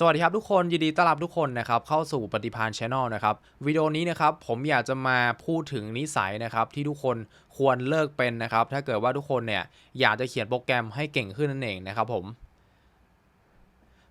สวัสดีครับทุกคนยินดีต้อนรับทุกคนนะครับเข้าสู่ปฏิพานช n แนลนะครับวิดีโอนี้นะครับผมอยากจะมาพูดถึงนิสัยนะครับที่ทุกคนควรเลิกเป็นนะครับถ้าเกิดว่าทุกคนเนี่ยอยากจะเขียนโปรแกรมให้เก่งขึ้นนั่นเองนะครับผม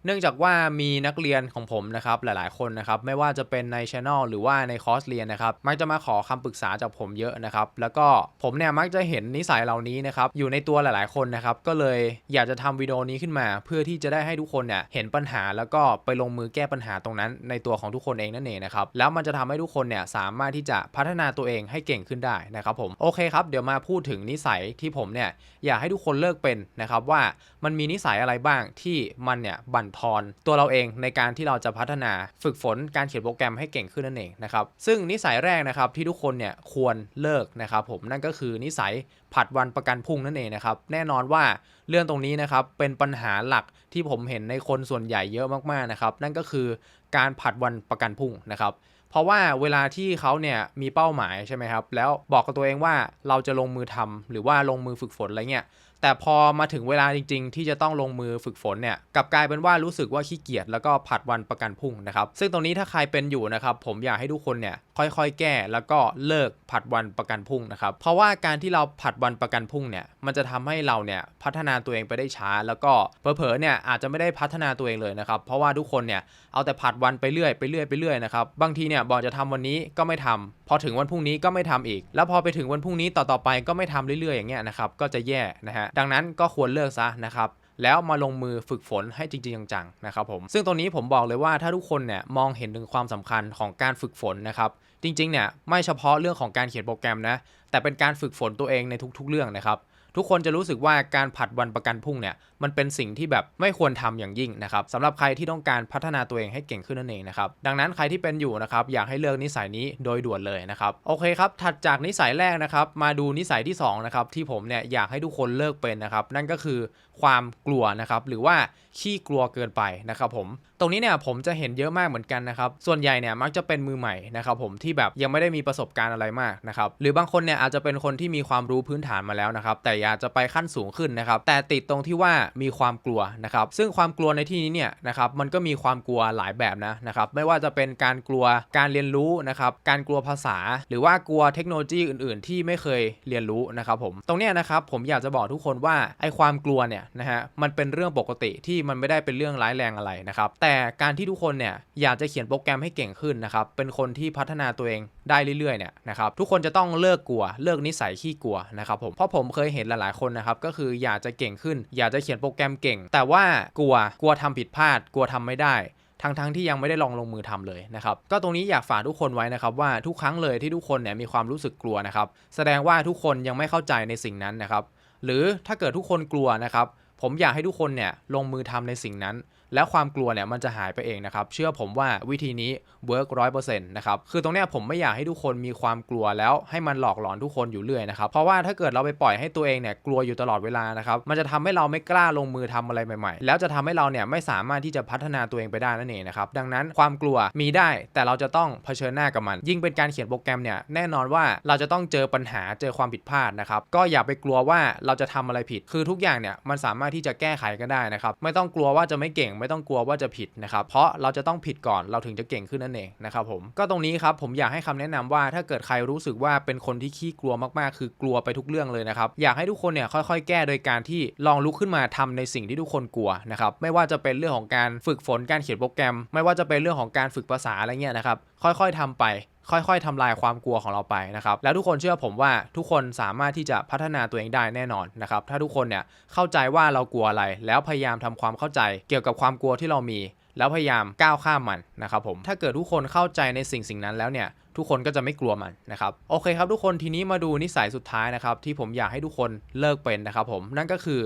เนื่องจากว่ามีนักเรียนของผมนะครับหลายๆ คนนะครับไม่ว่าจะเป็นในช anel หรือว่าในคอร์สเรียนนะครับมักจะมาขอคำปรึกษาจากผมเยอะนะครับแล้วก็ผมเนี่ยมักจะเห็นนิสัยเหล่านี้นะครับอยู่ในตัวหลายๆ คนนะครับก็เลยอยากจะทำวิดีโอนี้ขึ้นมา เพื่อที่จะได้ให้ทุกคนเนี่ยเห็นปัญหาแล้วก็ไปลงมือแก้ปัญหาตรงนั้น ในตัวของทุกคนเองนั่นเองนะครับแล้วมันจะทำให้ทุกคนเนี่ยสามารถที่จะพัฒนาตัวเองให้เก่งขึ้นได้นะครับผมโอเคครับเดี๋ยวมาพูดถึงนิสัยที่ผมเนี่ยอยากให้ทุกคนเลิกเป็นนะครับว่ามันมีนิสัยอะไรบ้างที่มันเนี่ยบั่นทอนตัวเราเองในการที่เราจะพัฒนาฝึกฝนการเขียนโปรแกรมให้เก่งขึ้นนั่นเองนะครับซึ่งนิสัยแรกนะครับที่ทุกคนเนี่ยควรเลิกนะครับผมนั่นก็คือนิสัยผัดวันประกันพรุ่งนั่นเองนะครับแน่นอนว่าเรื่องตรงนี้นะครับเป็นปัญหาหลักที่ผมเห็นในคนส่วนใหญ่เยอะมากๆนะครับนั่นก็คือการผัดวันประกันพรุ่งนะครับเพราะว่าเวลาที่เขาเนี่ยมีเป้าหมายใช่ไหมครับแล้วบอกกับตัวเองว่าเราจะลงมือทำหรือว่าลงมือฝึกฝนอะไรเงี้ย แต่พอมาถึงเวลาจริง ๆ ที่จะต้องลงมือฝึกฝนเนี่ยกลับกลายเป็นว่ารู้สึกว่าขี้เกียจแล้วก็ผัดวันประกันพรุ่งนะครับซึ่งตรงนี้ถ้าใครเป็นอยู่นะครับผมอยากให้ทุกคนเนี่ยค่อยๆ แก้แล้วก็เลิกผัดวันประกันพรุ่งนะครับเพราะว่าการที่เราผัดวันประกันพรุ่งเนี่ยมันจะทำให้เราเนี่ยพัฒนาตัวเองไปได้ช้า แล้วก็เผลอๆเนี่ยอาจจะไม่ได้พัฒนาตัวเองเลยนะครับเพราะว่าทุกคนเนี่ยเอาแต่ผัดวันไปเรื่อยไปเรื่อยไปเรื่อยนะครับบางทีเนี่ยบอกจะทำวันนี้ก็ไม่ทำพอถึงวันพรุ่งนี้ก็ไม่ทำอีก แล้วพอไปถึงวันพรุ่งนี้ต่อๆไปก็ไม่ทำเรื่อยๆอย่างเงี้ยนะครับก็จะแย่นะฮะดังนั้นก็ควรเลิกซะนะครับแล้วมาลงมือฝึกฝนให้จริงๆจังๆนะครับผมซึ่งตรงนี้ผมบอกเลยว่าถ้าทุกคนเนี่ยมองเห็นถึงความสำคัญของการฝึกฝนนะครับจริงๆเนี่ยไม่เฉพาะเรื่องของการเขียนโปรแกรมนะแต่เป็นการฝึกฝนตัวเองในทุกๆเรื่องนะครับ ทุกคนจะรู้สึกว่าการผัดวันประกันพรุ่งเนี่ยมันเป็นสิ่งที่แบบไม่ควรทำอย่างยิ่งนะครับสำหรับใครที่ต้องการพัฒนาตัวเองให้เก่งขึ้นนั่นเองนะครับดังนั้นใครที่เป็นอยู่นะครับอยากให้เลิกนิสัยนี้โดยด่วนเลยนะครับโอเคครับถัดจากนิสัยแรกนะครับมาดูนิสัยที่สองนะครับที่ผมเนี่ยอยากให้ทุกคนเลิกเป็นนะครับนั่นก็คือความกลัวนะครับหรือว่าขี้กลัวเกินไปนะครับผม ตรงนี้เนี่ยผมจะเห็นเยอะมากเหมือนกันนะครับ ส่วนใหญ่เนี่ยมักจะเป็นมือใหม่นะครับผมที่แบบยังไม่ได้มีประสบการณ์อะไรมากนะครับหรือบางคนเนี่ยอาจจะเป็นคนที่มีความรู้พื้นฐานมาแล้วนะครับแต่อยากจะไปขั้นสูงขึ้นนะครับแต่ติดตรงที่ว่ามีความกลัวนะครับซึ่งความกลัวในที่นี้เนี่ยนะครับมันก็มีความกลัวหลายแบบนะนะครับไม่ว่าจะเป็นการกลัวการเรียนรู้นะครับการกลัวภาษา หรือว่ากลัวเทคโนโลยีอื่น ๆ ที่ไม่เคยเรียนรู้นะครับผมตรงเนี้ยนะครับผมอยากจะบอกทุกคนว่าไอความกลัวเนี่ยนะฮะมันเป็นเรื่องปกติที่มันไม่ได้เป็นเรื่องร้ายแรงอะไรนะครับแแต่การที่ทุกคนเนี่ยอยากจะเขียนโปรแกรมให้เก่งขึ้นนะครับ เป็นคนที่พัฒนาตัวเองได้เรื่อยๆเนี่ยนะครับ ทุกคนจะต้องเลิกกลัว เลิกนิสัยขี้กลัวนะครับผม เพราะผมเคยเห็นหลายๆคนนะครับ ก็คืออยากจะเก่งขึ้น อยากจะเขียนโปรแกรมเก่ง แต่ว่ากลัว กลัวทำผิดพลาด กลัวทำไม่ได้ทั้งทั้งที่ยังไม่ได้ลองลงมือทำเลยนะครับ ก็ตรงนี้อยากฝากทุกคนไว้นะครับว่าทุกครั้งเลยที่ทุกคนเนี่ยมีความรู้สึกกลัวนะครับ แสดงว่าทุกคนยังไม่เข้าใจในสิ่งนั้นนะครับ หรือถ้าเกิดทุกคนกลัวนะครับ ผมอยากให้ทุกคนเนี่ยลงมือทำในสิ่งนั้น แล้วความกลัวเนี่ยมันจะหายไปเองนะครับ เชื่อผมว่าวิธีนี้เวิร์กร้อยเปอร์เซ็นต์นะครับ คือตรงเนี้ยผมไม่อยากให้ทุกคนมีความกลัวแล้วให้มันหลอกหลอนทุกคนอยู่เรื่อยนะครับ เพราะว่าถ้าเกิดเราไปปล่อยให้ตัวเองเนี่ยกลัวอยู่ตลอดเวลานะครับ มันจะทำให้เราไม่กล้าลงมือทำอะไรใหม่ๆ แล้วจะทำให้เราเนี่ยไม่สามารถที่จะพัฒนาตัวเองไปได้นั่นเองนะครับ ดังนั้นความกลัวมีได้ แต่เราจะต้องเผชิญหน้ากับมัน ยิ่งเป็นการเขียนโปรแกรมเนี่ยแน่นอนว่าเราจะต้องเจอปัญหาเจอความผิดพลาดนะครับ ก็อย่าไปกลัวว่าเราจะทำอะไรผิด คือทุกอย่างเนี่ยมันสามารถที่จะแก้ไขกันได้นะครับ ไม่ต้องกลัวว่าจะไม่เก่งไม่ต้องกลัวว่าจะผิดนะครับเพราะเราจะต้องผิดก่อนเราถึงจะเก่งขึ้นนั่นเองนะครับผมก็ตรงนี้ครับผมอยากให้คำแนะนำว่าถ้าเกิดใครรู้สึกว่าเป็นคนที่ขี้กลัวมากๆ คือกลัวไปทุกเรื่องเลยนะครับอยากให้ทุกคนเนี่ยค่อยๆ แก้โดยการที่ลองลุกขึ้นมาทำในสิ่งที่ทุกคนกลัวนะครับไม่ว่าจะเป็นเรื่องของการฝึกฝนการเขียนโปรแกรม ไม่ว่าจะเป็นเรื่องของการฝึกภาษาอะไรเงี้ยนะครับค่อยๆทำไป ค่อยๆทำลายความกลัวของเราไปนะครับ แล้วทุกคนเชื่อผมว่าทุกคนสามารถที่จะพัฒนาตัวเองได้แน่นอนนะครับ ถ้าทุกคนเนี่ยเข้าใจว่าเรากลัวอะไร แล้วพยายามทำความเข้าใจ เกี่ยวกับความกลัวที่เรามี แล้วพยายามก้าวข้ามมันนะครับผม ถ้าเกิดทุกคนเข้าใจในสิ่งสิ่งนั้นแล้วเนี่ยทุกคนก็จะไม่กลัวมันนะครับโอเคครับทุกคนทีนี้มาดูนิสัยสุดท้ายนะครับที่ผมอยากให้ทุกคนเลิกเป็นนะครับผมนั่นก็คือ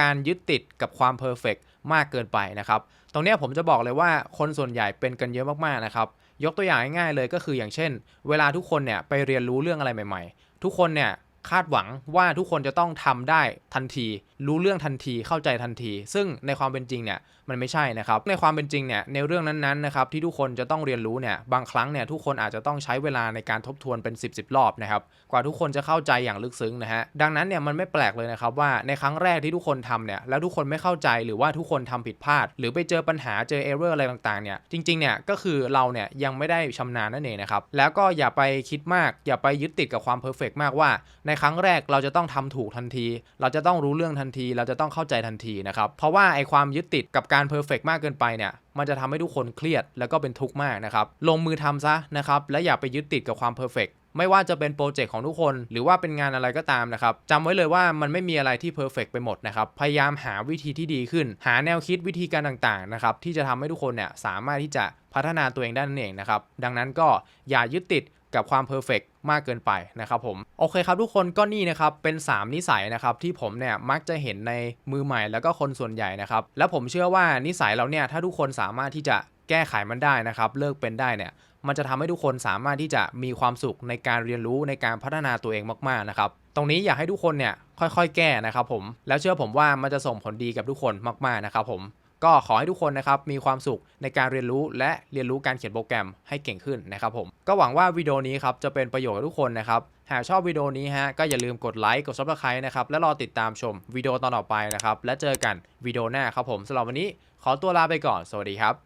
การยึดติดกับความเพอร์เฟกมากเกินไปนะครับตรงนี้ผมจะบอกเลยว่าคนส่วนใหญ่เป็นกันเยอะมากๆนะครับ ยกตัวอย่างง่ายๆเลยก็คืออย่างเช่น เวลาทุกคนเนี่ยไปเรียนรู้เรื่องอะไรใหม่ ๆ ทุกคนเนี่ยคาดหวังว่าทุกคนจะต้องทำได้ทันทีรู้เรื่องทันทีเข้าใจทันที ซึ่งในความเป็นจริงเนี่ยมันไม่ใช่นะครับ ในความเป็นจริงเนี่ยในเรื่องนั้นๆนะครับที่ทุกคนจะต้องเรียนรู้เนี่ยบางครั้งเนี่ยทุกคนอาจจะต้องใช้เวลาในการทบทวนเป็น 10บสรอบนะครับกว่าทุกคนจะเข้าใจอย่างลึกซึ้งนะฮะดังนั้นเนี่ยมันไม่แปลกเลยนะครับว่าในครั้งแรกที่ทุกคนทำเนี่ยแล้วทุกคนไม่เข้าใจหรือว่าทุกคนทำผิดพลาด หรือไปเจอปัญหาเจอเอเรอร์อะไรต่างๆเนี่ยจริงๆเนี่ยก็คือเราเนี่ยยังไม่ได้ชำนาญนั่นเองนะครับแล้วก็อย่าไปคิดมากอย่าไปยึดติดกับความเพอร์เฟกมากว่า ในครั้งแรกเราจะต้องทำถูกทันที เราจะต้องรู้เรื่องทันที เราจะต้องเข้าใจทันทีนะครับ เพราะว่าไอความยึดติดกับการเพอร์เฟกมากเกินไปเนี่ยมันจะทำให้ทุกคนเครียดแล้วก็เป็นทุกข์มากนะครับ ลงมือทำซะนะครับ และอย่าไปยึดติดกับความเพอร์เฟกไม่ว่าจะเป็นโปรเจกต์ของทุกคน หรือว่าเป็นงานอะไรก็ตามนะครับจำไว้เลยว่ามันไม่มีอะไรที่เพอร์เฟกไปหมดนะครับ พยายามหาวิธีที่ดีขึ้น หาแนวคิดวิธีการต่างๆนะครับที่จะทำให้ทุกคนเนี่ยสามารถที่จะพัฒนาตัวเองได้นั่นเองนะครับ ดังนั้นก็อย่ายึดติดกับความเพอร์เฟก มากเกินไปนะครับผมโอเคครับทุกคนก็นี่นะครับเป็น 3 นิสัยนะครับที่ผมเนี่ยมักจะเห็นในมือใหม่แล้วก็คนส่วนใหญ่นะครับแล้วผมเชื่อว่านิสัยเราเนี่ยถ้าทุกคนสามารถที่จะแก้ไขมันได้นะครับ เลิกเป็นได้เนี่ยมันจะทำให้ทุกคนสามารถที่จะมีความสุขในการเรียนรู้ในการพัฒนาตัวเองมากๆนะครับ ตรงนี้อยากให้ทุกคนเนี่ยค่อยๆ แก้นะครับผม แล้วเชื่อผมว่ามันจะส่งผลดีกับทุกคนมากๆนะครับผม ก็ขอให้ทุกคนนะครับมีความสุขในการเรียนรู้และเรียนรู้การเขียนโปรแกรมให้เก่งขึ้นนะครับผมก็หวังว่าวิดีโอนี้ครับจะเป็นประโยชน์กับทุกคนนะครับหากชอบวิดีโอนี้ฮะก็อย่าลืมกดไลค์กดซับสไครต์นะครับและรอติดตามชมวิดีโอตอนต่อไปนะครับและเจอกันวิดีโอหน้าครับผมสำหรับวันนี้ขอตัวลาไปก่อน สวัสดีครับ